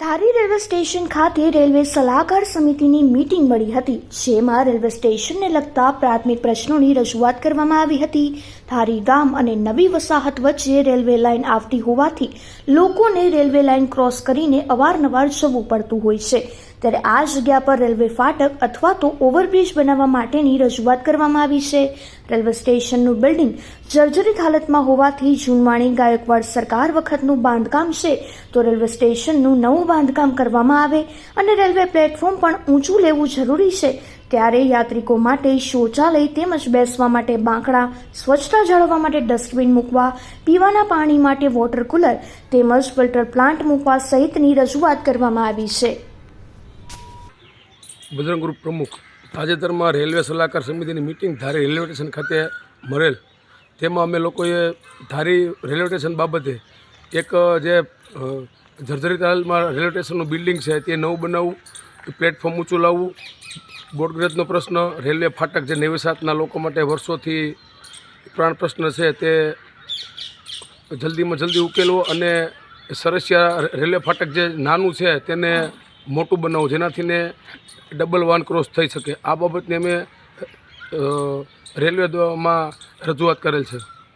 ધારી railway station ખાતે railway સલાહકાર સમિતિની મીટિંગ મળી હતી. જેમાં રેલવે સ્ટેશનને લગતા પ્રાથમિક પ્રશ્નોની રજૂઆત કરવામાં આવી હતી. ધારી ગામ અને નવી વસાહત વચ્ચે રેલવે લાઇન આવતી હોવાથી લોકોને રેલવે લાઇન ક્રોસ કરીને અવારનવાર જવું પડતું હોય છે. ત્યારે આ જગ્યા પર રેલવે ફાટક અથવા તો ઓવરબ્રિજ બનાવવા માટેની રજૂઆત કરવામાં આવી છે. રેલવે સ્ટેશનનું બિલ્ડિંગ જર્જરિત હાલતમાં હોવાથી જૂનવાણી ગાયકવાડ સરકાર વખતનું બાંધકામ છે. તો રેલવે સ્ટેશનનું નવું બાંધકામ કરવામાં આવે અને રેલવે પ્લેટફોર્મ પણ ઊંચું લેવું જરૂરી છે. ત્યારે યાત્રિકો માટે શૌચાલય તેમજ બેસવા માટે બાંકડા, સ્વચ્છતા જાળવવા માટે ડસ્ટબિન મૂકવા, પીવાના પાણી માટે વોટર કુલર તેમજ ફિલ્ટર પ્લાન્ટ મૂકવા સહિતની રજૂઆત કરવામાં આવી છે. બજરંગ ગ્રુપ પ્રમુખ તાજેતરમાં રેલવે સલાહકાર સમિતિની મિટિંગ ધારી રેલવે સ્ટેશન ખાતે મળેલ. તેમાં અમે લોકોએ ધારી રેલવે સ્ટેશન બાબતે એક જે જર્જરિત હાલમાં રેલવે સ્ટેશનનું બિલ્ડિંગ છે તે નવું બનાવવું પ્લેટફોર્મ ઊંચું લાવવું. બોટગ્રેજનો પ્રશ્ન, રેલવે ફાટક જે નેવેસાતના લોકો માટે વર્ષોથી પ્રાણ પ્રશ્ન છે તે જલ્દીમાં જલ્દી ઉકેલવો અને સરસિયા રેલવે ફાટક જે નાનું છે તેને મોટું બનાવું જેનાથી ને ડબલ વાન ક્રોસ થઈ શકે. આ બાબતને અમે અ, રેલવે દ્વારા રજૂઆત કરેલ છે.